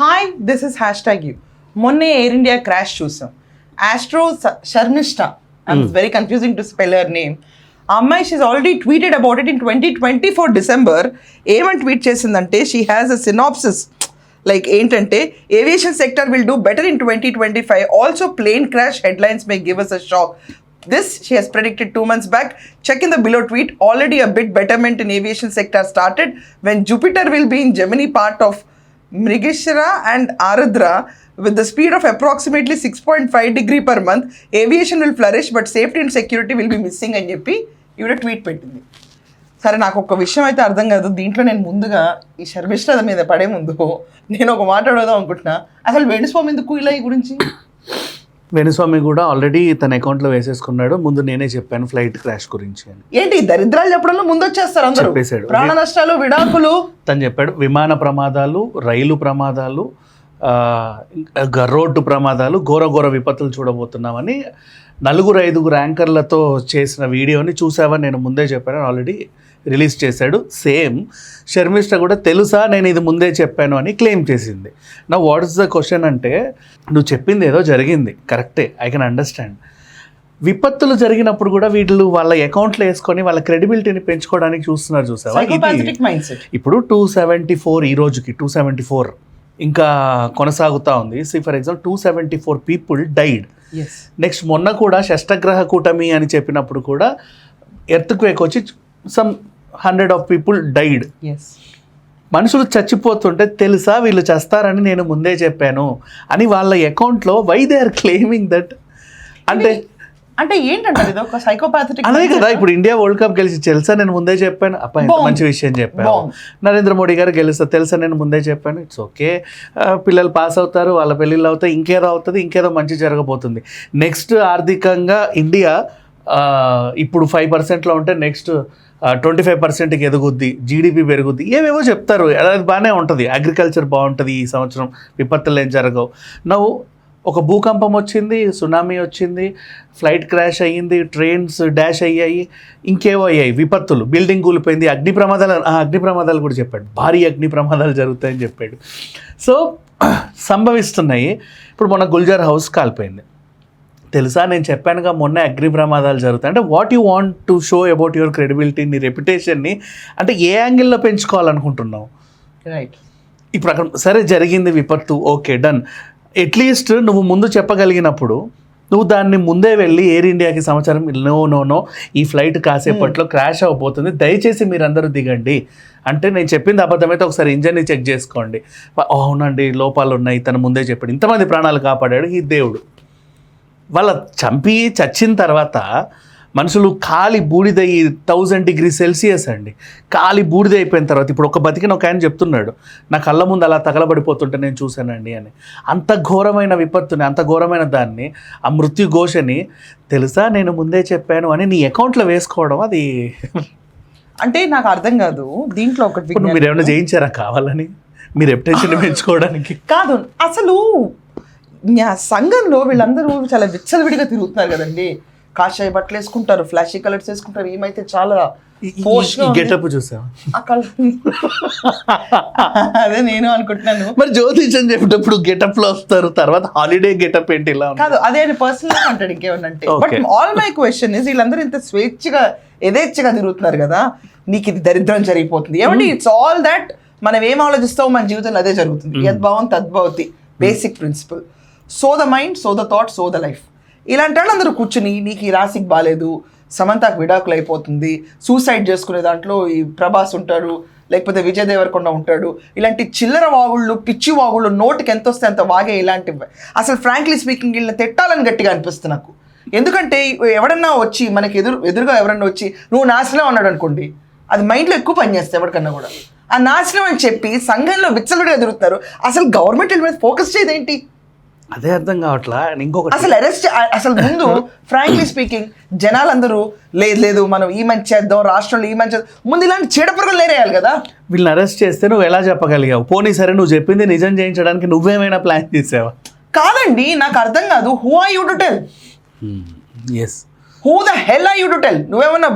Hi this is hashtag you మొన్నే Air India crash చూసాం astro Sharmishta very confusing to spell your name ఆ అమ్మాయి she's already tweeted about it in twenty twenty four December ఏమని tweet చేసిందంటే she has a synopsis like ఏంటంటే aviation sector will do better in twenty twenty five also plane crash headlines may give us a shock This she has predicted two months back. Check in the below tweet. Already a bit betterment in aviation sector started when Jupiter will be in Gemini part of Mrigashira and Aradra with the speed of approximately 6.5 degree per month. Aviation will flourish, but safety and security will be missing అని చెప్పి ఈవిడ tweet పెట్టింది సరే నాకు ఒక విషయం అయితే అర్థం కాదు దీంట్లో నేను ముందుగా ఈ శర్మిష్ట మీద పడే ముందు నేను ఒక మాట అడుగుదాం అనుకుంటున్నా అసలు వేణుస్వామి ఎందుకు ఇలా ఈ గురించి వేణుస్వామి కూడా ఆల్రెడీ తన అకౌంట్లో వేసేసుకున్నాడు. ముందు నేనే చెప్పాను ఫ్లైట్ క్రాష్ గురించి అని. ఏంటి ఈ దరిద్రాలు చెప్పడంలో ముందు వచ్చేస్తారు అందరూ? చెప్పేశాడు. ప్రాణ నష్టాలు విడాకులు? తను చెప్పాడు విమాన ప్రమాదాలు రైలు ప్రమాదాలు రోడ్డు ప్రమాదాలు ఘోర ఘోర విపత్తులు చూడబోతున్నామని నలుగురు ఐదుగురు యాంకర్లతో చేసిన వీడియోని చూసావని నేను ముందే చెప్పాను ఆల్రెడీ రిలీజ్ చేశాడు. సేమ్ షర్మిష్ట కూడా తెలుసా? నేను ఇది ముందే చెప్పాను అని క్లెయిమ్ చేసింది. నా వాట్ ఇస్ ద క్వశ్చన్ అంటే నువ్వు చెప్పింది ఏదో జరిగింది. కరెక్టే. I can understand. విపత్తులు జరిగినప్పుడు కూడా వీళ్ళు వాళ్ళ అకౌంట్లో వేసుకొని వాళ్ళ క్రెడిబిలిటీని పెంచుకోవడానికి చూస్తున్నారు చూసావా? ఇప్పుడు టూ సెవెంటీ ఫోర్ ఈ రోజుకి టూ సెవెంటీ ఫోర్ ఇంకా కొనసాగుతూ ఉంది. See for example two seventy four people died next మొన్న కూడా షష్టగ్రహ కూటమి అని చెప్పినప్పుడు కూడా ఎర్త్ క్వేక్ వచ్చి some hundred of people died మనుషులు చచ్చిపోతుంటే తెలుసా వీళ్ళు చేస్తారని నేను ముందే చెప్పాను అని వాళ్ళ అకౌంట్లో why they are claiming that అంటే అంటే ఏంటంటారు ఇది ఒక సైకోపాథటిక్ అదే కదా ఇప్పుడు ఇండియా వరల్డ్ కప్ గెలిచి తెలుసా నేను ముందే చెప్పాను? అప్ప ఎంత బాగుంది. మంచి విషయం చెప్పాను. నరేంద్ర మోడీ గారు గెలుస్తా తెలుసా నేను ముందే చెప్పాను? ఇట్స్ ఓకే పిల్లలు పాస్ అవుతారు వాళ్ళ పెళ్ళిళ్ళు అవుతాయి ఇంకేదో అవుతుంది ఇంకేదో మంచి జరగబోతుంది. నెక్స్ట్ ఆర్థికంగా ఇండియా ఇప్పుడు ఫైవ్ పర్సెంట్లో ఉంటే నెక్స్ట్ ట్వంటీ ఫైవ్ పర్సెంట్కి ఎదుగుద్ది జీడిపి పెరుగుద్ది ఏవేవో చెప్తారు. అది బాగానే ఉంటుంది. అగ్రికల్చర్ బాగుంటుంది ఈ సంవత్సరం. విపత్తులు ఏం జరగవు. నవ్వు ఒక భూకంపం వచ్చింది సునామీ వచ్చింది ఫ్లైట్ క్రాష్ అయ్యింది ట్రైన్స్ డాష్ అయ్యాయి ఇంకేవో అయ్యాయి. విపత్తులు. బిల్డింగ్ కూలిపోయింది. అగ్ని ప్రమాదాలు అగ్ని ప్రమాదాలు కూడా చెప్పాడు. భారీ అగ్ని ప్రమాదాలు జరుగుతాయని చెప్పాడు. సో సంభవిస్తున్నాయి. ఇప్పుడు మన గుల్జార్ హౌస్ కాలిపోయింది. తెలుసా? నేను చెప్పానుగా మొన్న అగ్ని ప్రమాదాలు జరుగుతాయి. అంటే what you want to show about your credibility నీ రెప్యుటేషన్ని అంటే ఏ యాంగిల్లో పెంచుకోవాలనుకుంటున్నావు? రైట్ ఇప్పుడు అక్కడ సరే జరిగింది విపత్తు ఓకే డన్ అట్లీస్ట్ నువ్వు ముందు చెప్పగలిగినప్పుడు నువ్వు దాన్ని ముందే వెళ్ళి ఎయిర్ ఇండియాకి సమాచారం నో నో నో ఈ ఫ్లైట్ కాసేపట్లో క్రాష్ అవబోతుంది. దయచేసి మీరందరూ దిగండి. అంటే నేను చెప్పింది అబద్ధమైతే ఒకసారి ఇంజన్ని చెక్ చేసుకోండి. అవునండి లోపాలు ఉన్నాయి తను ముందే చెప్పాడు. ఇంతమంది ప్రాణాలు కాపాడాడు ఈ దేవుడు. వాళ్ళ చంపి చచ్చిన తర్వాత మనుషులు కాలి బూడిద ఈ థౌజండ్ డిగ్రీ సెల్సియస్ అండి. కాలి బూడిద అయిపోయిన తర్వాత ఇప్పుడు ఒక బతికిన ఒక ఆయన చెప్తున్నాడు నా కళ్ళ ముందు అలా తగలబడిపోతుంటే నేను చూశానండి అని. అంత ఘోరమైన విపత్తుని అంత ఘోరమైన దాన్ని ఆ మృత్యు ఘోషని తెలుసా నేను ముందే చెప్పాను అని నీ అకౌంట్లో వేసుకోవడం అది? అంటే నాకు అర్థం కాదు దీంట్లో ఒకటి మీరు ఏమైనా చేయించారా కావాలని? మీ రెప్యుటేషన్ పెంచుకోవడానికి? కాదు అసలు సంఘంలో వీళ్ళందరూ చాలా విచ్చలవిడిగా తిరుగుతున్నారు కదండి. కాషాయ బట్టలు వేసుకుంటారు ఫ్లాషీ కలర్స్ వేసుకుంటారు ఏమైతే చాలా. గెటప్ colour- అదే నేను అనుకుంటున్నాను. మరి జ్యోతిషం చెప్పేటప్పుడు గెటప్లో వస్తారు తర్వాత హాలిడే గెటప్ ఏంటి ఇలా? కాదు అదే ఆయన పర్సనల్ అంటాడు ఇంకేమన్నంటే but. All my question is వీళ్ళందరూ ఇంత స్వేచ్ఛగా యథేచ్ఛగా తిరుగుతున్నారు కదా నీకు ఇది దరిద్రం జరిగిపోతుంది. ఏమంటే ఇట్స్ ఆల్ దట్ మనం ఏం ఆలోచిస్తామో మన జీవితంలో అదే జరుగుతుంది. యద్భావం తద్భవతి basic principle so the mind so the thought so the life. ఇలాంటి వాళ్ళందరూ కూర్చుని నీకు ఈ రాశికి బాగాలేదు సమంతకు విడాకులు అయిపోతుంది సూసైడ్ చేసుకునే దాంట్లో ఈ ప్రభాస్ ఉంటాడు లేకపోతే విజయ్ దేవరకొండ ఉంటాడు ఇలాంటి చిల్లర వాగుళ్ళు పిచ్చి వాగుళ్ళు నోటికి ఎంత వస్తే అంత వాగే ఇలాంటివి. అసలు ఫ్రాంక్లీ స్పీకింగ్ వీళ్ళని తిట్టాలని గట్టిగా అనిపిస్తుంది నాకు. ఎందుకంటే ఎవడన్నా వచ్చి మనకి ఎదురు ఎదురుగా ఎవరన్నా వచ్చి నువ్వు నాశనం అన్నాడు అనుకోండి అది మైండ్లో ఎక్కువ పనిచేస్తాయి ఎవరికన్నా కూడా. ఆ నాశనం అని చెప్పి సంఘంలో విచ్చలుడు ఎదురుతున్నారు అసలు గవర్నమెంట్ వీళ్ళ మీద ఫోకస్ చేయదేంటి? అదే అర్థం కావట్లా? ఇంకొకటి అసలు అరెస్ట్ అసలు ముందు ఫ్రాంక్లీ స్పీకింగ్ జనాలందరూ లేదు లేదు మనం ఈ మంచి చేద్దాం రాష్ట్రంలో ఈ మంచి. ముందు ఇలాంటి చీడపురుగులు లేరేయాలి కదా? వీళ్ళని అరెస్ట్ చేస్తే నువ్వు ఎలా చెప్పగలిగావు? పోనీ సరే నువ్వు చెప్పింది నిజం చేయించడానికి నువ్వేమైనా ప్లాన్ చేసావా? కాదండి నాకు అర్థం కాదు. Who are you to tell us who the hell are you to tell నువ్వేమన్నా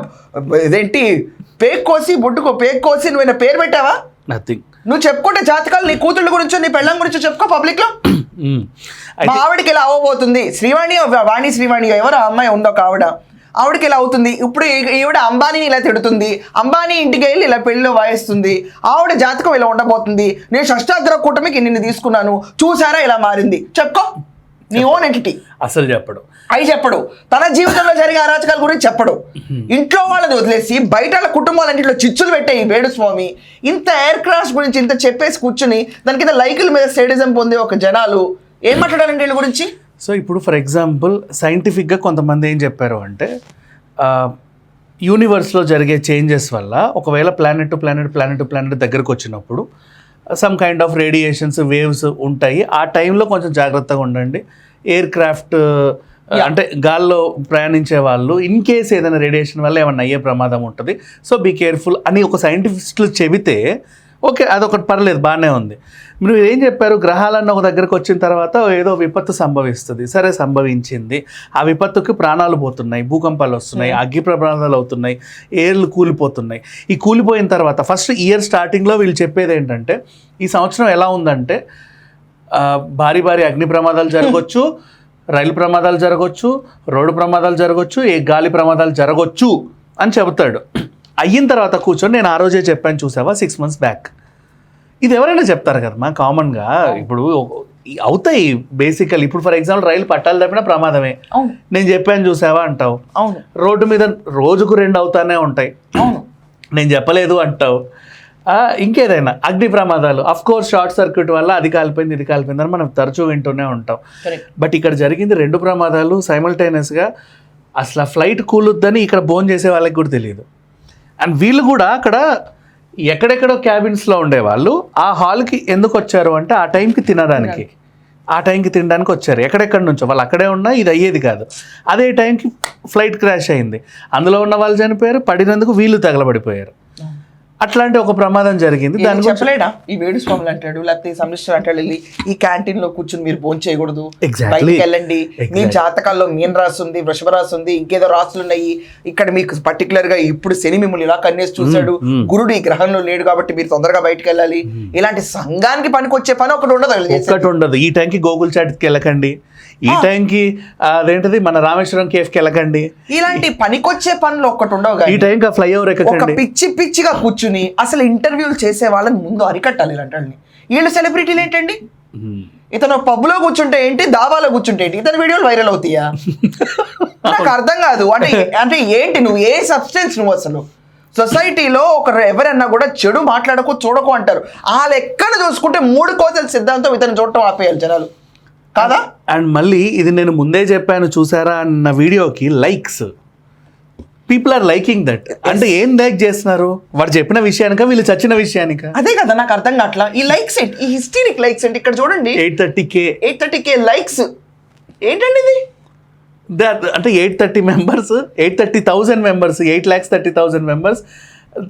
ఇదేంటి పేక్ కోసి బొడ్డుకో పేక్ కోసి నువ్వేనా పేరు పెట్టావా? నథింగ్ నువ్వు చెప్పుకుంటే జాతకాలు నీ కూతుళ్ళ గురించో నీ పెళ్ళం గురించో చెప్పుకో పబ్లిక్లో? మ్మ్. మా ఆవిడకి ఇలా అవ్వబోతుంది? శ్రీవాణి వాణి శ్రీవాణి ఎవరు అమ్మాయి ఉందో ఒక ఆవిడ. ఆవిడకి ఇలా అవుతుంది? ఇప్పుడు ఈవిడ అంబానీని ఇలా తిడుతుంది. అంబానీ ఇంటికి వెళ్ళి ఇలా పెళ్ళిలో వాయిస్తుంది. ఆవిడ జాతకం ఇలా ఉండబోతుంది. నేను షష్టాగ్ర కూటమికి నిన్ను తీసుకున్నాను. చూసారా ఇలా మారింది? చెప్పుకో. నీ ఓన్ ఎంటిటీ అసలు చెప్పడు. అవి చెప్పడు. తన జీవితంలో జరిగే అరాచకాల గురించి చెప్పడు. ఇంట్లో వాళ్ళని వదిలేసి బయట వాళ్ళ కుటుంబాలన్నింటిలో చిచ్చులు పెట్టే ఈ వేడు స్వామి ఇంత ఎయిర్ క్రాఫ్ట్ గురించి ఇంత చెప్పేసి కూర్చుని దాని కింద లైకుల మీద స్టేడిజం పొందే ఒక జనాలు ఏం మాట్లాడాలండి వీళ్ళ గురించి? సో ఇప్పుడు ఫర్ ఎగ్జాంపుల్ సైంటిఫిక్గా కొంతమంది ఏం చెప్పారు అంటే యూనివర్స్లో జరిగే చేంజెస్ వల్ల ఒకవేళ planet to planet planet to planet దగ్గరకు వచ్చినప్పుడు some kind of radiations waves ఉంటాయి. ఆ టైంలో కొంచెం జాగ్రత్తగా ఉండండి. ఎయిర్ క్రాఫ్ట్ అంటే గాల్లో ప్రయాణించే వాళ్ళు ఇన్ కేస్ ఏదైనా రేడియేషన్ వల్ల ఏమైనా అయ్యే ప్రమాదం ఉంటుంది. సో బీ కేర్ఫుల్ అని ఒక సైంటిస్టులు చెబితే ఓకే అదొకటి పర్లేదు బాగానే ఉంది. మీరు ఏం చెప్పారు? గ్రహాలన్న ఒక దగ్గరకు వచ్చిన తర్వాత ఏదో విపత్తు సంభవిస్తుంది. సరే సంభవించింది. ఆ విపత్తుకి ప్రాణాలు పోతున్నాయి. భూకంపాలు వస్తున్నాయి అగ్గి ప్రమాదాలు అవుతున్నాయి ఏర్లు కూలిపోతున్నాయి. ఈ కూలిపోయిన తర్వాత ఫస్ట్ ఇయర్ స్టార్టింగ్లో వీళ్ళు చెప్పేది ఏంటంటే ఈ సంవత్సరం ఎలా ఉందంటే భారీ భారీ అగ్ని ప్రమాదాలు జరగవచ్చు రైలు ప్రమాదాలు జరగవచ్చు రోడ్డు ప్రమాదాలు జరగవచ్చు ఏ గాలి ప్రమాదాలు జరగవచ్చు అని చెబుతాడు. అయిన తర్వాత కూర్చొని నేను ఆ రోజే చెప్పాను చూసావా? సిక్స్ మంత్స్ బ్యాక్ ఇది ఎవరైనా చెప్తారు కదమ్మా కామన్గా ఇప్పుడు అవుతాయి బేసికల్ ఇప్పుడు ఫర్ ఎగ్జాంపుల్ రైలు పట్టాలు తప్పిన ప్రమాదమే. నేను చెప్పాను చూసావా? అంటావు. అవును. రోడ్డు మీద రోజుకు రెండు అవుతానే ఉంటాయి. నేను చెప్పలేదు అంటావు. ఇంకేదైనా అగ్ని ప్రమాదాలు. అఫ్ కోర్స్ షార్ట్ సర్క్యూట్ వల్ల అది కాలిపోయింది ఇది కాలిపోయింది అని మనం తరచూ వింటూనే ఉంటాం. బట్ ఇక్కడ జరిగింది రెండు ప్రమాదాలు సైమల్టైనస్గా అసలు ఆ ఫ్లైట్ కూలుద్దని ఇక్కడ బోన్ చేసే వాళ్ళకి కూడా తెలియదు. అండ్ వీళ్ళు కూడా అక్కడ ఎక్కడెక్కడో క్యాబిన్స్లో ఉండేవాళ్ళు. ఆ హాల్కి ఎందుకు వచ్చారు అంటే ఆ టైంకి తినడానికి. ఆ టైంకి తినడానికి వచ్చారు. ఎక్కడెక్కడి నుంచో. వాళ్ళు అక్కడే ఉన్నా ఇది అయ్యేది కాదు. అదే టైంకి ఫ్లైట్ క్రాష్ అయింది. అందులో ఉన్న వాళ్ళు చనిపోయారు. పడినందుకు వీళ్ళు తగలబడిపోయారు. అట్లాంటి ఒక ప్రమాదం జరిగింది. దాని చెప్పలేడా ఈ వేడు స్వాములు అంటాడు లేకపోతే సమిష్టర్ అంటాడు వెళ్ళి ఈ క్యాంటీన్లో కూర్చుని మీరు భోజనం చేయకూడదు. బయటికి వెళ్ళండి. మీ. జాతకాల్లో మీన్ రాసి ఉంది వృషభ రాసి ఉంది ఇంకేదో రాసులు ఉన్నాయి ఇక్కడ మీకు పర్టికులర్గా ఇప్పుడు శని మిమ్మల్ని ఇలా కన్నేసి చూశాడు. గురుడు ఈ గ్రహంలో లేడు కాబట్టి మీరు తొందరగా బయటికి వెళ్ళాలి. ఇలాంటి సంఘానికి పనికొచ్చే పని ఒకటి ఉండదు. ఒక్కటి ఉండదు. ఈ టైంకి గోకుల్ చాట్కి వెళ్ళకండి. ఈ టైంకి అదేంటిది మన రామేశ్వరం కేఫ్కి వెళ్ళకండి. ఇలాంటి పనికొచ్చే పనులు ఒక్కటి ఉండవు ఈ టైంకి ఫ్లైఓవర్ ఎక్కకండి పిచ్చి పిచ్చిగా కూర్చుని అసలు ఇంటర్వ్యూలు చేసే వాళ్ళని ముందు అరికట్టాలి ఇలాంటి వాళ్ళని. వీళ్ళు సెలబ్రిటీలు ఏంటండి? ఇతను పబ్లో కూర్చుంటే ఏంటి దాబాలో కూర్చుంటే ఏంటి? ఇతని వీడియోలు వైరల్ అవుతాయా? నాకు అర్థం కాదు. అంటే అంటే ఏంటి నువ్వు? ఏ సబ్స్టెన్స్ నువ్వు అసలు? సొసైటీలో ఒక ఎవరన్నా కూడా చెడు మాట్లాడకు చూడకు అంటారు. ఆ లెక్కన చూసుకుంటే మూడు కోతల సిద్ధాంతం ఇతను చూడటం ఆపేయాలి జనాలు. కాదా? అండ్ మళ్ళీ ఇది నేను ముందే చెప్పాను చూసారా అన్న వీడియోకి likes people are liking that అంటే ఏం లైక్ చేస్తున్నారు? వాడు చెప్పిన విషయానిక వీళ్ళు చచ్చిన విషయానిక? అదే కదా నాకు అర్థం కావట్లా. ఈ లైక్స్ ఏంటి? ఈ హిస్టరిక్ లైక్స్ ఏంటి? ఇక్కడ చూడండి. Eight thirty K eight thirty K likes ఏంటండి ఇది? అంటే eight thirty members eight thirty thousand members eight lakhs thirty thousand members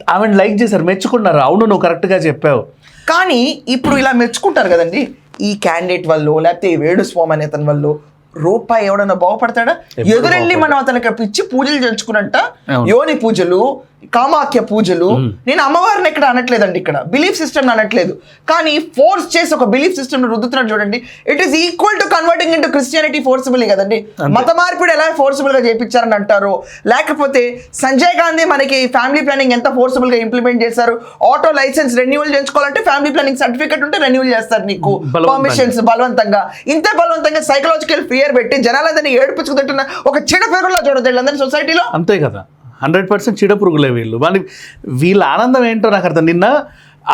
ఆమె లైక్ చేశారు మెచ్చుకున్నారు. అవును నువ్వు కరెక్ట్గా చెప్పావు. కానీ ఇప్పుడు ఇలా మెచ్చుకుంటారు కదండి. ఈ క్యాండిడేట్ వల్ల లేకపోతే ఈ వేడు స్వామి అనే అతని వల్ల రూపాయి ఎవడన్నా బాగుపడతాడా? ఎదురెళ్ళి మనం అతనికి పిచ్చి పూజలు చేయించుకున్నట్ట? అవును. యోని పూజలు కామాఖ్య పూజలు. నేను అమ్మవారిని ఎక్కడ అనట్లేదండి ఇక్కడ. బిలీఫ్ సిస్టమ్ అనట్లేదు. కానీ ఫోర్స్ చేసి ఒక బిలీఫ్ సిస్టమ్ రుద్దుతున్నాడు చూడండి. It is equal to converting into Christianity forcible కదండి. మత మార్పిడి ఎలా ఫోర్సిబుల్గా చేయించారని అంటారు? లేకపోతే సంజయ్ గాంధీ మనకి ఫ్యామిలీ ప్లానింగ్ ఎంత ఫోర్సిబుల్గా ఇంప్లిమెంట్ చేశారు? ఆటో లైసెన్స్ రెన్యువల్ చేయించుకోవాలంటే ఫ్యామిలీ ప్లానింగ్ సర్టిఫికేట్ ఉంటే రెన్యువల్ చేస్తారు నీకు. పర్మిషన్స్ బలవంతంగా. ఇంతే బలవంతంగా సైకలాజికల్ ఫియర్ పెట్టి జనాలందరినీ ఏడిపించుకుంటున్న ఒక చెడ పేరులా చూడదు వీళ్ళందరి సొసైటీలో అంతే కదా. హండ్రెడ్ పర్సెంట్ చీడ పురుగులే వీళ్ళు. వాళ్ళ వీళ్ళ ఆనందం ఏంటో నాకు అర్థం. నిన్న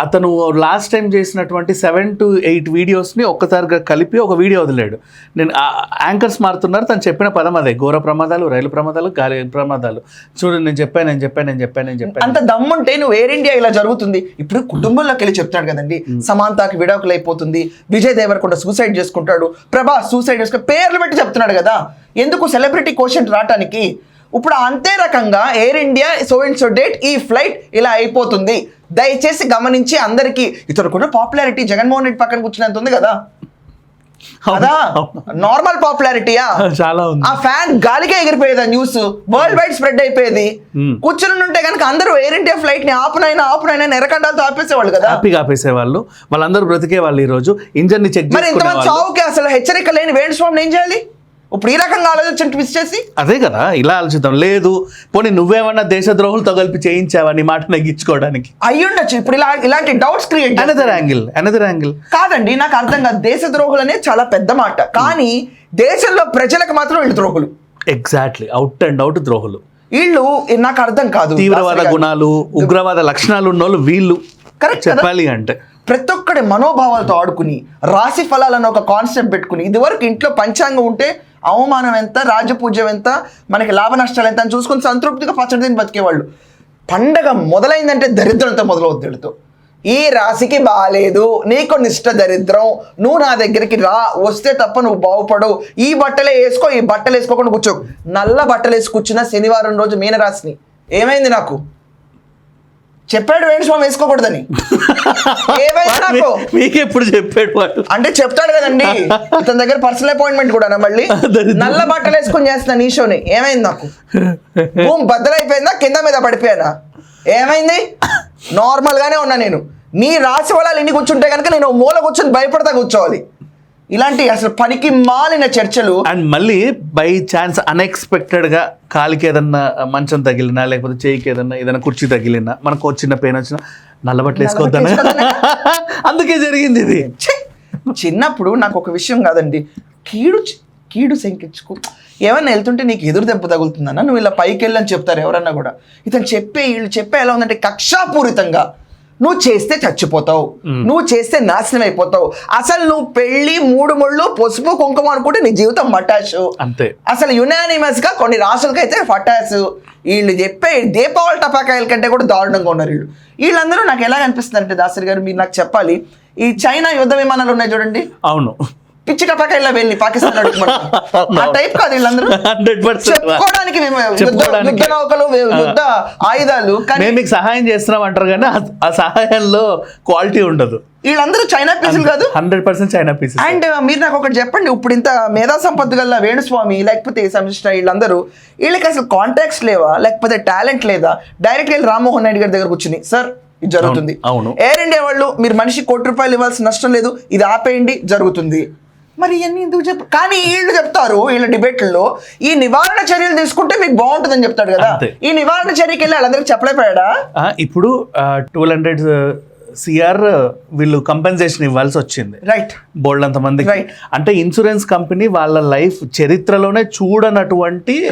అతను లాస్ట్ టైం చేసినటువంటి సెవెన్ టు ఎయిట్ వీడియోస్ని ఒక్కసారిగా కలిపి ఒక వీడియో వదిలాడు. నేను యాంకర్స్ మారుతున్నారు తను చెప్పిన పదం అదే. ఘోర ప్రమాదాలు రైలు ప్రమాదాలు గాలి ప్రమాదాలు. చూడు నేను చెప్పాను నేను చెప్పాను నేను చెప్పాను నేను చెప్పాను. అంత దమ్ముంటే నువ్వు ఎయిర్ ఇండియా ఇలా జరుగుతుంది. ఇప్పుడు కుటుంబంలోకి వెళ్ళి చెప్తాడు కదండి. సమాంతాకి విడాకులు అయిపోతుంది విజయ్ దేవరకొండ సూసైడ్ చేసుకుంటాడు. ప్రభాస్ సూసైడ్ చేసుకుని పేర్లు పెట్టి చెప్తున్నాడు కదా. ఎందుకు సెలబ్రిటీ క్వశ్చన్ రావటానికి? ఇప్పుడు అంతే రకంగా Air India so and so date ఈ ఫ్లైట్ ఇలా అయిపోతుంది. దయచేసి గమనించి అందరికీ ఇతను కూడా పాపులారిటీ జగన్మోహన్ రెడ్డి పక్కన కూర్చునేంత ఉంది కదా? కదా? నార్మల్ పాపులారిటీయా చాలా ఉంది. ఆ ఫ్యాన్ గాలికే ఎగిరిపోయేది ఆ న్యూస్ వరల్డ్ వైడ్ స్ప్రెడ్ అయిపోయేది. కూర్చుని ఉంటే కనుక అందరూ ఎయిర్ ఇండియా ఫ్లైట్ని ఆపునైనా ఆపునైనా ఎర్రకండాలతో ఆపేసేవాళ్ళు కదా? హ్యాపీగా ఆపేసే వాళ్ళు వాళ్ళందరూ బ్రతికే వాళ్ళు ఈ రోజు ఇంజన్ని చెక్ మరి ఇంతమంది చావుకి అసలు హెచ్చరిక లేని వేణుస్వామిని ఏం చేయాలి? ఇప్పుడు ఈ రకంగా ఆలోచించి ట్విస్ట్ చేసి? అదే కదా ఇలా ఆలోచిద్దాం. లేదు పోనీ నువ్వేమన్నా దేశద్రోహులతో కలిపి చేయించావా నీ మాట నెగ్గించుకోవడానికి అయ్యుండొచ్చు. ఇప్పుడు ఇలా ఇలాంటి doubts create another angle another angle కాదండి నాకు అర్థం కాదు. దేశ ద్రోహులు అనేది చాలా పెద్ద మాట. కానీ దేశంలో ప్రజలకు మాత్రం వీళ్ళు ద్రోహులు. ఎగ్జాక్ట్లీ అవుట్ అండ్ అవుట్ ద్రోహులు. వీళ్ళు నాకు అర్థం కాదు. తీవ్రవాద. గుణాలు ఉగ్రవాద లక్షణాలు ఉన్నోళ్ళు వీళ్ళు. కదా? చెప్పాలి అంటే. ప్రతి ఒక్కడి మనోభావాలతో ఆడుకుని రాశి ఫలాలను ఒక కాన్సెప్ట్ పెట్టుకుని ఇదివరకు ఇంట్లో పంచాంగం ఉంటే అవమానం ఎంత రాజపూజ్యం ఎంత మనకి లాభ నష్టాలు ఎంత అని చూసుకుని సంతృప్తిగా పచ్చడి తిని బతికేవాళ్ళు. పండగ మొదలైందంటే దరిద్రంతో మొదలవుద్ది ఈ రాశికి బాగాలేదు నీకు నిష్ట దరిద్రం నువ్వు నా దగ్గరికి రా వస్తే తప్ప నువ్వు బాగుపడవు. ఈ బట్టలే వేసుకో ఈ బట్టలు వేసుకోకుండా కూర్చో. నల్ల బట్టలు వేసి కూర్చున్న శనివారం రోజు మీనరాశిని. ఏమైంది నాకు? చెప్పాడు వేణుస్వామి వేసుకోకూడదని. మీకు ఎప్పుడు చెప్పాడు వాడు? అంటే చెప్తాడు కదండి. ఇతని దగ్గర పర్సనల్ అపాయింట్మెంట్ కూడా మళ్ళీ. నల్ల బట్టలు వేసుకొని చేస్తున్నా ఈ షోని. ఏమైంది నాకు? భూమి బద్దలైపోయిందా? కింద మీద పడిపోయానా? ఏమైంది? నార్మల్ గానే ఉన్నా నేను. నీ రాశి వల్ల ఇన్ని కూర్చుంటే కనుక నేను మూల కూర్చొని భయపడతా కూర్చోవాలి. ఇలాంటి అసలు పనికి మాలిన చర్చలు అండ్ మళ్ళీ బై ఛాన్స్ అన్ఎక్స్పెక్టెడ్గా కాలికి ఏదన్నా మంచం తగిలినా లేకపోతే చేయికి ఏదన్నా ఏదైనా కుర్చీ తగిలినా మనకు చిన్న పెయిన్ వచ్చినా నల్లబట్టలు వేసుకోవద్దనే? అందుకే జరిగింది ఇది! చిన్నప్పుడు నాకు ఒక విషయం కాదండి. కీడు కీడు శంకించుకో. ఏమన్నా వెళ్తుంటే నీకు ఎదురు దెబ్బ తగులుతుందన్న? నువ్వు ఇలా పైకి వెళ్ళని చెప్తారు ఎవరన్నా కూడా. ఇతను చెప్పే వీళ్ళు చెప్పే ఎలా ఉందంటే కక్షాపూరితంగా. నువ్వు చేస్తే చచ్చిపోతావు. నువ్వు చేస్తే నాశనం అయిపోతావు. అసలు నువ్వు పెళ్ళి మూడు ముళ్ళు పసుపు కుంకుమ అనుకుంటే నీ జీవితం మటాషు. అంతే. అసలు యునానిమస్గా కొన్ని రాష్ట్రాలకైతే ఫటాసు. వీళ్ళు చెప్పే దీపావళి టపాకాయల కంటే కూడా దారుణంగా ఉన్నారు వీళ్ళు. వీళ్ళందరూ నాకు ఎలా అనిపిస్తుంది అంటే దాసరి గారు మీరు నాకు చెప్పాలి. ఈ చైనా యుద్ధ విమానాలు ఉన్నాయి చూడండి. అవును. పిచ్చి టపాకాయల్లో వెళ్ళి పాకిస్తాన్ ఆ టైప్ కాదు వీళ్ళందరూ. చెప్పుకోవడానికి యుద్ధ నౌకలు యుద్ధ ఆయుధాలు మేము మీకు సహాయం చేస్తున్నాం అంటారు కానీ ఆ- సహాయంలో క్వాలిటీ ఉండదు. వీళ్ళందరూ చైనా పీసులు కాదు. Hundred percent China pieces and మీరు నాకు ఒకటి చెప్పండి. ఇప్పుడు ఇంత మేధా సంపత్తి గల వేణుస్వామి లేకపోతే సమిష్ట వీళ్ళందరూ వీళ్ళకి అసలు కాంటాక్ట్స్ లేవా? లేకపోతే టాలెంట్ లేదా? డైరెక్ట్ వెళ్ళి రామ్మోహన్ నాయుడు గారి దగ్గర కూర్చుని సార్ ఇది జరుగుతుంది. అవును. ఎయిర్ ఇండియా వాళ్ళు మీరు మనిషి కోటి రూపాయలు ఇవ్వాల్సిన నష్టం లేదు. ఇది ఆపేయండి జరుగుతుంది. మరి ఇవన్నీ ఎందుకు చెప్ప? కానీ వీళ్ళు చెప్తారు వీళ్ళ డిబేట్లలో ఈ నివారణ చర్యలు తీసుకుంటే మీకు బాగుంటుందని చెప్తాడు కదా. ఈ నివారణ చర్యకి వెళ్ళి వాళ్ళందరికీ చెప్పలేకపోయాడా? ఇప్పుడు ట్వెల్వ్ హండ్రెడ్ సిఆర్ వీళ్ళు కంపెన్సేషన్ ఇవ్వాల్సి వచ్చింది. రైట్ బోల్డ్ అంత మందికి. Right. అంటే ఇన్సూరెన్స్ కంపెనీ వాళ్ళ లైఫ్ చరిత్రలోనే చూడనటువంటి.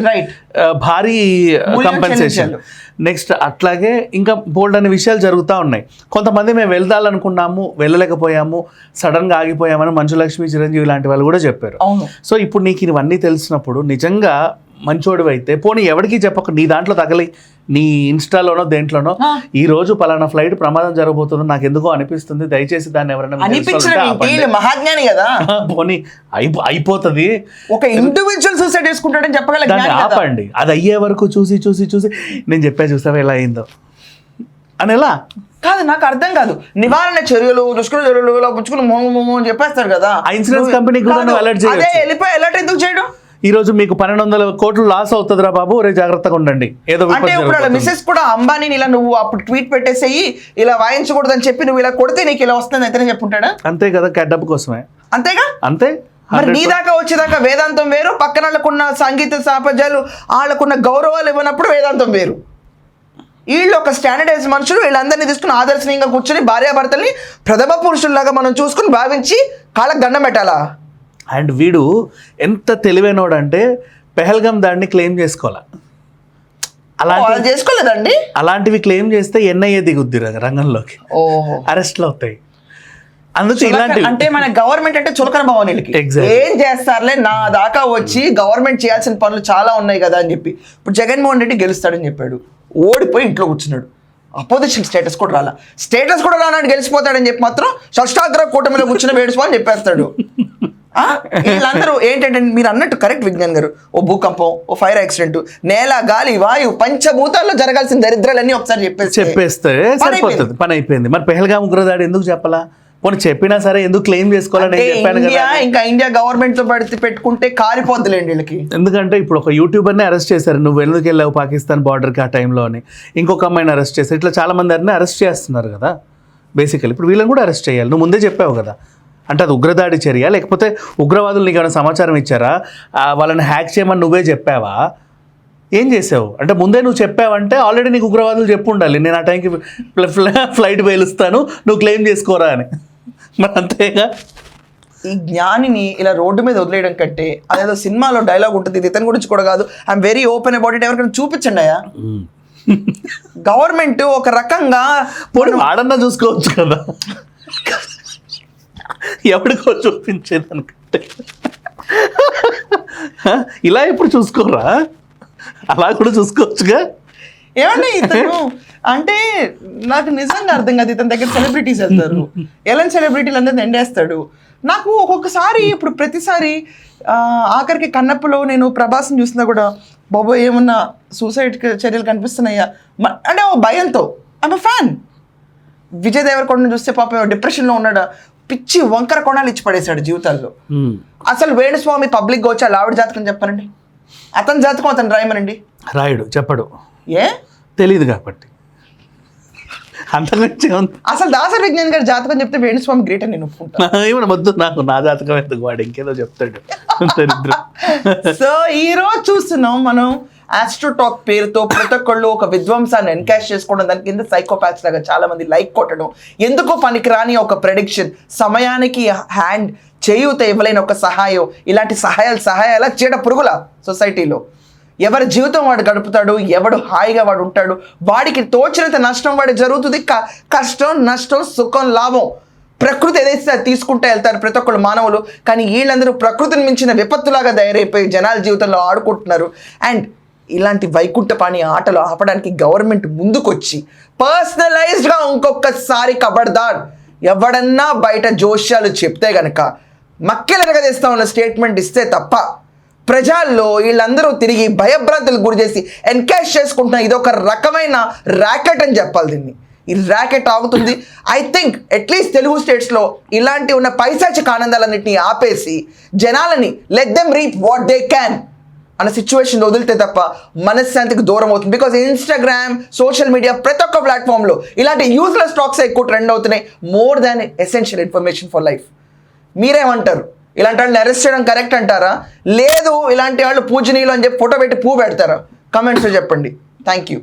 ఆ, భారీ కంపెన్సేషన్. నెక్స్ట్ అట్లాగే ఇంకా బోల్డ్ అనే విషయాలు జరుగుతూ ఉన్నాయి. కొంతమంది మేము వెళ్దాలనుకున్నాము వెళ్ళలేకపోయాము సడన్గా ఆగిపోయామని మంచులక్ష్మి చిరంజీవి లాంటి వాళ్ళు కూడా చెప్పారు. సో ఇప్పుడు నీకు ఇవన్నీ తెలిసినప్పుడు నిజంగా మంచోడివి అయితే పోనీ ఎవరికి చెప్పక నీ దాంట్లో తగలి నీ ఇన్స్టాలోనో దేంట్లోనో. ఈ రోజు పలానా ఫ్లైట్ ప్రమాదం జరగబోతుందో నాకు ఎందుకో అనిపిస్తుంది దయచేసి దాన్ని ఎవరైనా మహాజ్ఞాని కదా. పోనీ అయిపో అయిపోతుంది. ఒక ఇండివిజువల్ సూసైడ్ చేసుకుంటాడని చెప్పగల దాన్ని. ఆపండి. అది అయ్యే వరకు చూసి చూసి చూసి నేను చెప్పా చూసావా ఎలా అయిందో? అని ఎలా? కాదు నాకు అర్థం కాదు. నివారణ చర్యలు దుష్కర చర్యలు పుచ్చుకుని మోము అని చెప్పేస్తాడు కదా. ఇన్సూరెన్స్ కంపెనీకి కూడా వెళ్ళిపోయి అలర్ట్ ఎందుకు చేయడం? ఈ రోజు మీకు పన్నెండు వందల కోట్లు లాస్ అవుతుందిరా బాబు. రే జాగ్రత్తగా ఉండండి. ఏదో అంటే ఇప్పుడు. మిస్సెస్ కూడా అంబానీని ఇలా నువ్వు అప్పుడు ట్వీట్ పెట్టేసేయి ఇలా వాయించకూడదని చెప్పి నువ్వు ఇలా కొడితే నీకు ఇలా వస్తుంది అయితేనే చెప్పుంటాడా? అంతే కదా క్యాడప్ కోసమే. అంతేగా? అంతే? మరి నీ దాకా వచ్చేదాకా వేదాంతం వేరు పక్కన వాళ్ళకున్న సంగీత సాపజాలు వాళ్ళకున్న గౌరవాలు ఇవ్వనప్పుడు వేదాంతం వేరు. వీళ్ళు ఒక స్టాండర్డైజ్ మనుషులు వీళ్ళందరినీ తీసుకుని ఆదర్శనీయంగా కూర్చొని భార్యాభర్తల్ని ప్రథమ పురుషుల్లాగా మనం చూసుకుని భావించి కాళ్ళకు దండం పెట్టాలా? అండ్ వీడు ఎంత తెలివైనోడు అంటే పెహల్గం దాన్ని క్లెయిమ్ చేసుకోవాలా. అలాంటి వాళ్ళు చేసుకోలేదండి. అలాంటివి క్లెయిమ్ చేస్తే ఎన్ఐఏ దిగుద్ది రంగంలోకి. ఓహో. అరెస్ట్లు అవుతాయి. అందుకే ఇలాంటి అంటే మన గవర్నమెంట్ అంటే చులకన భావం. ఏం చేస్తారులే నా దాకా వచ్చి గవర్నమెంట్ చేయాల్సిన పనులు చాలా ఉన్నాయి కదా అని చెప్పి. ఇప్పుడు జగన్మోహన్ రెడ్డి గెలుస్తాడని చెప్పాడు. ఓడిపోయి ఇంట్లో కూర్చున్నాడు. అపోజిషన్ స్టేటస్ కూడా రాలా. స్టేటస్ కూడా రానాడు గెలిచిపోతాడని చెప్పి మాత్రం షష్టాగ్ర కూటమిలో కూర్చుని వేడుసుకో అని చెప్పేస్తాడు? వీళ్ళందరూ ఏంటంటే మీరు అన్నట్టు కరెక్ట్ విజ్ఞాన్ గారు. ఓ భూకంపం ఓ ఫైర్ యాక్సిడెంట్ నేల గాలి వాయు పంచభూతాల్లో జరగాల్సిన దరిద్రాలన్నీ ఒకసారి చెప్పేసి చెప్పేస్తే సరిపోతుంది పని అయిపోయింది మరి పెహల్గాం ఉగ్రదాడి ఎందుకు చెప్పాలా? పోనీ చెప్పినా సరే ఎందుకు క్లెయిమ్ చేసుకోవాలని చెప్పాను కదా. ఇంకా ఇండియా గవర్నమెంట్తో పడితే పెట్టుకుంటే కారిపోద్దులేండి వీళ్ళకి. ఎందుకంటే ఇప్పుడు ఒక యూట్యూబర్ని అరెస్ట్ చేశారు. నువ్వు ఎందుకు వెళ్ళావు పాకిస్తాన్ బార్డర్కి ఆ టైంలో అని. ఇంకొక అమ్మాయిని అరెస్ట్ చేశారు. ఇట్లా చాలా మంది అన్నీ అరెస్ట్ చేస్తున్నారు కదా బేసికలీ ఇప్పుడు వీళ్ళని కూడా అరెస్ట్ చేయాలి. నువ్వు ముందే చెప్పావు కదా. అంటే అది ఉగ్రదాడి చర్య? లేకపోతే ఉగ్రవాదులు నీకు ఏమైనా సమాచారం ఇచ్చారా? వాళ్ళని హ్యాక్ చేయమని నువ్వే చెప్పావా? ఏం చేసావు? అంటే ముందే నువ్వు చెప్పావంటే ఆల్రెడీ నీకు ఉగ్రవాదులు చెప్పు ఉండాలి నేను ఆ టైంకి ఫ్ల- ఫ్ల- ఫ్లైట్ బయలుస్తాను నువ్వు క్లెయిమ్ చేసుకోరా అని. మరి అంతేగా? ఈ జ్ఞానిని ఇలా రోడ్డు మీద వదిలేయడం కంటే అదేదో సినిమాలో డైలాగ్ ఉంటుంది ఇది ఇతని గురించి కూడా కాదు. I'm very open about it ఎవరికైనా చూపించండి అయ్యా. గవర్నమెంట్ ఒక రకంగా పోనీ వాడన్నా చూసుకోవచ్చు కదా. ఎవడికో చూపించేది అనుకుంటే. ఇలా ఎప్పుడు చూసుకోరా అలా కూడా చూసుకోవచ్చుగా? ఏమండి ఇతను? అంటే నాకు నిజంగా అర్థం కాదు ఇతని దగ్గర సెలబ్రిటీస్ వెళ్తారు. ఎలాంటి సెలబ్రిటీలు అందరూ ఎండేస్తాడు. నాకు ఒక్కొక్కసారి ఇప్పుడు ప్రతిసారి ఆఖరికి కన్నప్పలో నేను ప్రభాస్ని చూసినా కూడా బాబు ఏమన్నా సూసైడ్ చర్యలు కనిపిస్తున్నాయా? అంటే ఓ భయంతో. ఐమ్ ఫ్యాన్ విజయ్ దేవరకొండను చూస్తే పాప డిప్రెషన్లో ఉన్నాడు? పిచ్చి వంకర కొనాలు ఇచ్చి పడేశాడు జీవితాల్లో. అసలు వేణుస్వామి పబ్లిక్గా వచ్చి ఆవిడ జాతకం చెప్పానండి అతని జాతకం అతను రాయమనండి. రాయుడు చెప్పడు. ఏ? తెలియదు కాబట్టి? అసలు దాసరి విజ్ఞాన్ గారి జాతకం చెప్తే వేణుస్వామి గ్రేట్ అని నేను వద్దు నాకు నా జాతకం ఎందుకు వాడు? ఇంకేదో చెప్తాడు. సో ఈ రోజు చూస్తున్నాం మనం ఆస్ట్రోటాక్ పేరుతో ప్రతి ఒక్కళ్ళు ఒక విధ్వంసాన్ని ఎన్కాష్ చేసుకోవడం దాని కింద సైకోపాత్స్ లాగా చాలా మంది లైక్ కొట్టడం. ఎందుకో పనికిరాని ఒక ప్రెడిక్షన్ సమయానికి హ్యాండ్ చేయూత ఇవ్వలేని ఒక సహాయం. ఇలాంటి సహాయాలు సహాయాల చీడ పురుగుల సొసైటీలో ఎవరి జీవితం వాడు గడుపుతాడు? ఎవడు హాయిగా వాడు ఉంటాడు? వాడికి తోచినంత నష్టం వాడి జరుగుతుంది. క- కష్టం నష్టం సుఖం లాభం. ప్రకృతి ఏదైతే తీసుకుంటూ వెళ్తారు ప్రతి ఒక్కళ్ళు మానవులు. కానీ వీళ్ళందరూ ప్రకృతిని మించిన విపత్తులాగా తయారైపోయి జనాల జీవితంలో ఆడుకుంటున్నారు. అండ్ ఇలాంటి వైకుంఠపాణి ఆటలు ఆపడానికి గవర్నమెంట్ ముందుకొచ్చి పర్సనలైజ్డ్గా ఇంకొకసారి కబడ్దార్ ఎవడన్నా బయట జోష్యాలు చెప్తే గనక మక్కెలరగదీస్తా ఉన్న స్టేట్మెంట్ ఇస్తే తప్ప ప్రజల్లో వీళ్ళందరూ తిరిగి భయభ్రాంతులకు గురి చేసి ఎన్కాష్ చేసుకుంటున్న ఇది ఒక రకమైన ర్యాకెట్ అని చెప్పాలి దీన్ని. ఈ ర్యాకెట్ ఆగుతుంది. ఐ థింక్ అట్లీస్ట్ తెలుగు స్టేట్స్లో ఇలాంటి ఉన్న పైశాచిక ఆనందాలన్నింటినీ ఆపేసి జనాలని let them reap what they can అన్న సిచ్యువేషన్ వదిలితే తప్ప మనశ్శాంతికి దూరం అవుతుంది. బికాజ్ ఇన్స్టాగ్రామ్ సోషల్ మీడియా ప్రతి ఒక్క ప్లాట్ఫామ్లో ఇలాంటి యూస్లెస్ స్టాక్స్ ఎక్కువ ట్రెండ్ అవుతున్నాయి. More than essential information for life మీరేమంటారు? ఇలాంటి వాళ్ళని అరెస్ట్ చేయడం కరెక్ట్ అంటారా? లేదు ఇలాంటి వాళ్ళు పూజనీయులు అని చెప్పి ఫోటో పెట్టి పువ్వు పెడతారా? కమెంట్స్లో చెప్పండి. Thank you